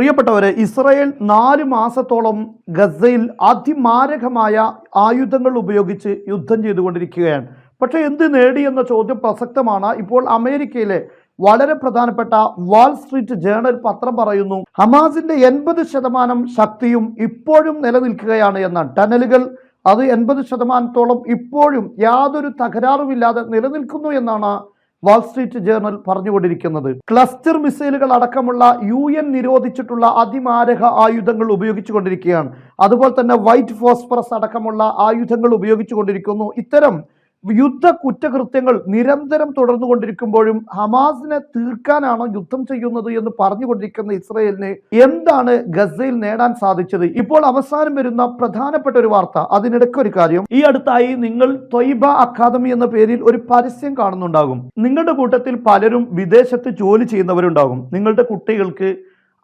പ്രിയപ്പെട്ടവരെ ഇസ്രയേൽ നാല് മാസത്തോളം ഗസയിൽ അതിമാരകമായ ആയുധങ്ങൾ ഉപയോഗിച്ച് യുദ്ധം ചെയ്തുകൊണ്ടിരിക്കുകയാണ്. പക്ഷേ എന്ത് നേടി എന്ന ചോദ്യം പ്രസക്തമാണ്. ഇപ്പോൾ അമേരിക്കയിലെ വളരെ പ്രധാനപ്പെട്ട വാൾ സ്ട്രീറ്റ് ജേണൽ പത്രം പറയുന്നു ഹമാസിന്റെ എൺപത് ശതമാനം ശക്തിയും ഇപ്പോഴും നിലനിൽക്കുകയാണ് എന്ന ടനലുകൾ. അത് എൺപത് ശതമാനത്തോളം ഇപ്പോഴും യാതൊരു തകരാറുമില്ലാതെ നിലനിൽക്കുന്നു എന്നാണ് വാൾ സ്ട്രീറ്റ് ജേർണൽ പറഞ്ഞുകൊണ്ടിരിക്കുന്നത്. ക്ലസ്റ്റർ മിസൈലുകൾ അടക്കമുള്ള യു എൻ നിരോധിച്ചിട്ടുള്ള അതിമാരക ആയുധങ്ങൾ ഉപയോഗിച്ചു കൊണ്ടിരിക്കുകയാണ് അതുപോലെ തന്നെ വൈറ്റ് ഫോസ്ഫറസ് അടക്കമുള്ള ആയുധങ്ങൾ ഉപയോഗിച്ചു കൊണ്ടിരിക്കുന്നു ഇത്തരം യുദ്ധ കുറ്റകൃത്യങ്ങൾ നിരന്തരം തുടർന്നു കൊണ്ടിരിക്കുമ്പോഴും ഹമാസിനെ തീർക്കാനാണോ യുദ്ധം ചെയ്യുന്നത് എന്ന് പറഞ്ഞുകൊണ്ടിരിക്കുന്ന ഇസ്രയേലിന് എന്താണ് ഗസയിൽ നേടാൻ സാധിച്ചത്? ഇപ്പോൾ അവസാനം വരുന്ന പ്രധാനപ്പെട്ട ഒരു വാർത്ത അതിനിടയ്ക്ക് ഒരു കാര്യം. ഈ അടുത്തായി നിങ്ങൾ ത്വയ്ബ അക്കാദമി എന്ന പേരിൽ ഒരു പരസ്യം കാണുന്നുണ്ടാകും. നിങ്ങളുടെ കൂട്ടത്തിൽ പലരും വിദേശത്ത് ജോലി ചെയ്യുന്നവരുണ്ടാകും. നിങ്ങളുടെ കുട്ടികൾക്ക്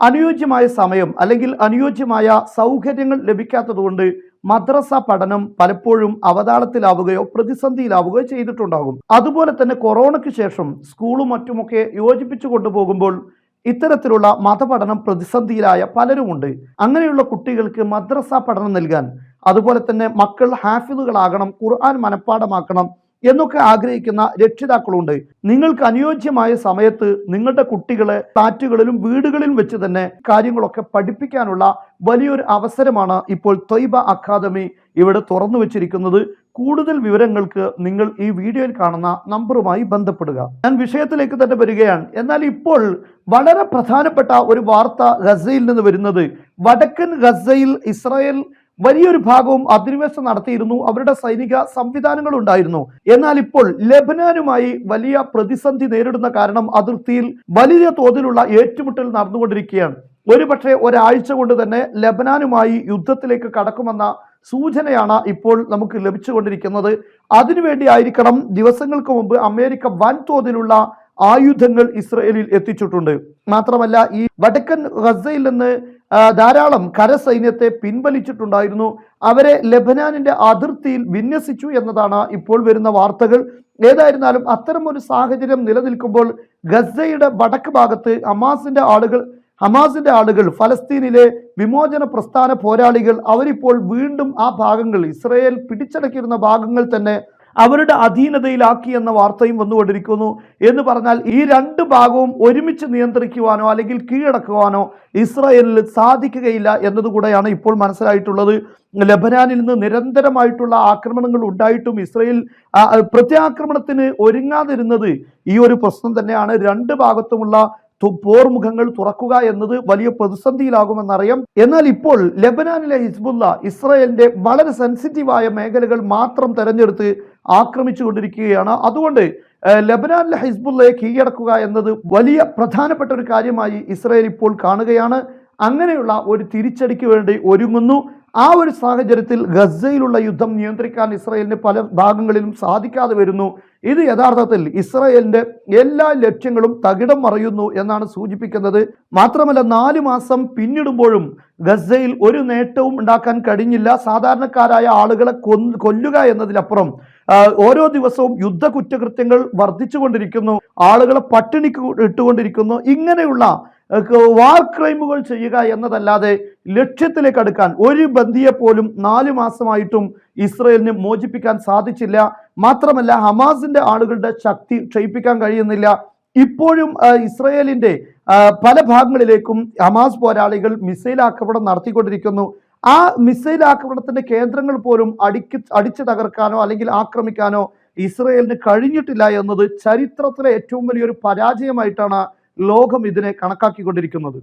അനുയോജ്യമായ സമയം അല്ലെങ്കിൽ അനുയോജ്യമായ സൗകര്യങ്ങൾ ലഭിക്കാത്തതുകൊണ്ട് മദ്രസ പഠനം പലപ്പോഴും അവതാളത്തിലാവുകയോ പ്രതിസന്ധിയിലാവുകയോ ചെയ്തിട്ടുണ്ടാകും. അതുപോലെ തന്നെ കൊറോണയ്ക്ക് ശേഷം സ്കൂളും മറ്റുമൊക്കെ യോജിപ്പിച്ചു കൊണ്ടുപോകുമ്പോൾ ഇത്തരത്തിലുള്ള മതപഠനം പ്രതിസന്ധിയിലായ പലരുമുണ്ട്. അങ്ങനെയുള്ള കുട്ടികൾക്ക് മദ്രസ പഠനം നൽകാൻ അതുപോലെ തന്നെ മക്കൾ ഹാഫിദുകളാകണം ഖുർആൻ മനഃപ്പാടമാക്കണം എന്നൊക്കെ ആഗ്രഹിക്കുന്ന രക്ഷിതാക്കളുണ്ട്. നിങ്ങൾക്ക് അനുയോജ്യമായ സമയത്ത് നിങ്ങളുടെ കുട്ടികളെ ഫ്ലാറ്റുകളിലും വീടുകളിലും വെച്ച് തന്നെ കാര്യങ്ങളൊക്കെ പഠിപ്പിക്കാനുള്ള വലിയൊരു അവസരമാണ് ഇപ്പോൾ ത്വയ്ബ അക്കാദമി ഇവിടെ തുറന്നു വെച്ചിരിക്കുന്നത്. കൂടുതൽ വിവരങ്ങൾക്ക് നിങ്ങൾ ഈ വീഡിയോയിൽ കാണുന്ന നമ്പറുമായി ബന്ധപ്പെടുക. ഞാൻ വിഷയത്തിലേക്ക് തന്നെ വരികയാണ്. എന്നാൽ ഇപ്പോൾ വളരെ പ്രധാനപ്പെട്ട ഒരു വാർത്ത ഗസയിൽ നിന്ന് വരുന്നത്. വടക്കൻ ഗസയിൽ ഇസ്രായേൽ വലിയൊരു ഭാഗവും അധിനിവേശം നടത്തിയിരുന്നു. അവരുടെ സൈനിക സംവിധാനങ്ങൾ ഉണ്ടായിരുന്നു. എന്നാൽ ഇപ്പോൾ ലബനാനുമായി വലിയ പ്രതിസന്ധി നേരിടുന്ന കാരണം അതിർത്തിയിൽ വലിയ തോതിലുള്ള ഏറ്റുമുട്ടൽ നടന്നുകൊണ്ടിരിക്കുകയാണ്. ഒരുപക്ഷെ ഒരാഴ്ച കൊണ്ട് തന്നെ ലബനാനുമായി യുദ്ധത്തിലേക്ക് കടക്കുമെന്ന സൂചനയാണ് ഇപ്പോൾ നമുക്ക് ലഭിച്ചുകൊണ്ടിരിക്കുന്നത്. അതിനുവേണ്ടി ആയിരിക്കണം ദിവസങ്ങൾക്ക് മുമ്പ് അമേരിക്ക വൻതോതിലുള്ള ആയുധങ്ങൾ ഇസ്രയേലിൽ എത്തിച്ചിട്ടുണ്ട്. മാത്രമല്ല ഈ വടക്കൻ ഗസയിൽ നിന്ന് ധാരാളം കരസൈന്യത്തെ പിൻവലിച്ചിട്ടുണ്ടായിരുന്നു. അവരെ ലബനാനിന്റെ അതിർത്തിയിൽ വിന്യസിച്ചു എന്നതാണ് ഇപ്പോൾ വരുന്ന വാർത്തകൾ. ഏതായിരുന്നാലും അത്തരമൊരു സാഹചര്യം നിലനിൽക്കുമ്പോൾ ഗസയുടെ വടക്ക് ഭാഗത്ത് ഹമാസിന്റെ ആളുകൾ ഹമാസിന്റെ ആളുകൾ ഫലസ്തീനിലെ വിമോചന പ്രസ്ഥാന പോരാളികൾ അവരിപ്പോൾ വീണ്ടും ആ ഭാഗങ്ങൾ ഇസ്രയേൽ പിടിച്ചടക്കിയിരുന്ന ഭാഗങ്ങൾ തന്നെ അവരുടെ അധീനതയിലാക്കി എന്ന വാർത്തയും വന്നുകൊണ്ടിരിക്കുന്നു എന്ന് പറഞ്ഞാൽ ഈ രണ്ട് ഭാഗവും ഒരുമിച്ച് നിയന്ത്രിക്കുവാനോ അല്ലെങ്കിൽ കീഴടക്കുവാനോ ഇസ്രായേലിൽ സാധിക്കുകയില്ല എന്നതുകൂടെയാണ് ഇപ്പോൾ മനസ്സിലായിട്ടുള്ളത്. ലബനാനിൽ നിന്ന് നിരന്തരമായിട്ടുള്ള ആക്രമണങ്ങൾ ഉണ്ടായിട്ടും ഇസ്രയേൽ പ്രത്യാക്രമണത്തിന് ഒരുങ്ങാതിരുന്നത് ഈ ഒരു പ്രശ്നം തന്നെയാണ്. രണ്ട് ഭാഗത്തുമുള്ള പോർമുഖങ്ങൾ തുറക്കുക എന്നത് വലിയ പ്രതിസന്ധിയിലാകുമെന്നറിയാം. എന്നാൽ ഇപ്പോൾ ലബനാനിലെ ഹിസ്ബുല്ല ഇസ്രായേലിന്റെ വളരെ സെൻസിറ്റീവായ മേഖലകൾ മാത്രം തെരഞ്ഞെടുത്ത് ആക്രമിച്ചു കൊണ്ടിരിക്കുകയാണ് അതുകൊണ്ട് ലബനാനിലെ ഹിസ്ബുള്ളയെ കീഴടക്കുക എന്നത് വലിയ പ്രധാനപ്പെട്ട ഒരു കാര്യമായി ഇസ്രായേൽ ഇപ്പോൾ കാണുകയാണ്. അങ്ങനെയുള്ള ഒരു തിരിച്ചടിക്ക് വേണ്ടി ഒരുങ്ങുന്നു. ആ ഒരു സാഹചര്യത്തിൽ ഗസയിലുള്ള യുദ്ധം നിയന്ത്രിക്കാൻ ഇസ്രായേലിന് പല ഭാഗങ്ങളിലും സാധിക്കാതെ വരുന്നു. ഇത് യഥാർത്ഥത്തിൽ ഇസ്രായേലിന്റെ എല്ലാ ലക്ഷ്യങ്ങളും തകിടം മറയുന്നു എന്നാണ് സൂചിപ്പിക്കുന്നത്. മാത്രമല്ല നാല് മാസം പിന്നിടുമ്പോഴും ഗസയിൽ ഒരു നേട്ടവും ഉണ്ടാക്കാൻ കഴിഞ്ഞില്ല. സാധാരണക്കാരായ ആളുകളെ കൊല്ലുക എന്നതിലപ്പുറം ഓരോ ദിവസവും യുദ്ധ കുറ്റകൃത്യങ്ങൾ വർദ്ധിച്ചുകൊണ്ടിരിക്കുന്നു. ആളുകളെ പട്ടിണിക്ക് ഇട്ടുകൊണ്ടിരിക്കുന്നു. ഇങ്ങനെയുള്ള വാർ ക്രൈമുകൾ ചെയ്യുക എന്നതല്ലാതെ ലക്ഷ്യത്തിലേക്ക് അടുക്കാൻ ഒരു ബന്ദിയെ പോലും നാല് മാസമായിട്ടും ഇസ്രയേലിന് മോചിപ്പിക്കാൻ സാധിച്ചില്ല. മാത്രമല്ല ഹമാസിന്റെ ആളുകളുടെ ശക്തി ക്ഷയിപ്പിക്കാൻ കഴിയുന്നില്ല. ഇപ്പോഴും ഇസ്രയേലിന്റെ പല ഭാഗങ്ങളിലേക്കും ഹമാസ് പോരാളികൾ മിസൈൽ ആക്രമണം നടത്തിക്കൊണ്ടിരിക്കുന്നു. ആ മിസൈൽ ആക്രമണത്തിന്റെ കേന്ദ്രങ്ങൾ പോലും അടിക്ക് അടിച്ചു തകർക്കാനോ അല്ലെങ്കിൽ ആക്രമിക്കാനോ ഇസ്രയേലിന് കഴിഞ്ഞിട്ടില്ല എന്നത് ചരിത്രത്തിലെ ഏറ്റവും വലിയൊരു പരാജയമായിട്ടാണ് ലോകം ഇതിനെ കണക്കാക്കിക്കൊണ്ടിരിക്കുന്നത്.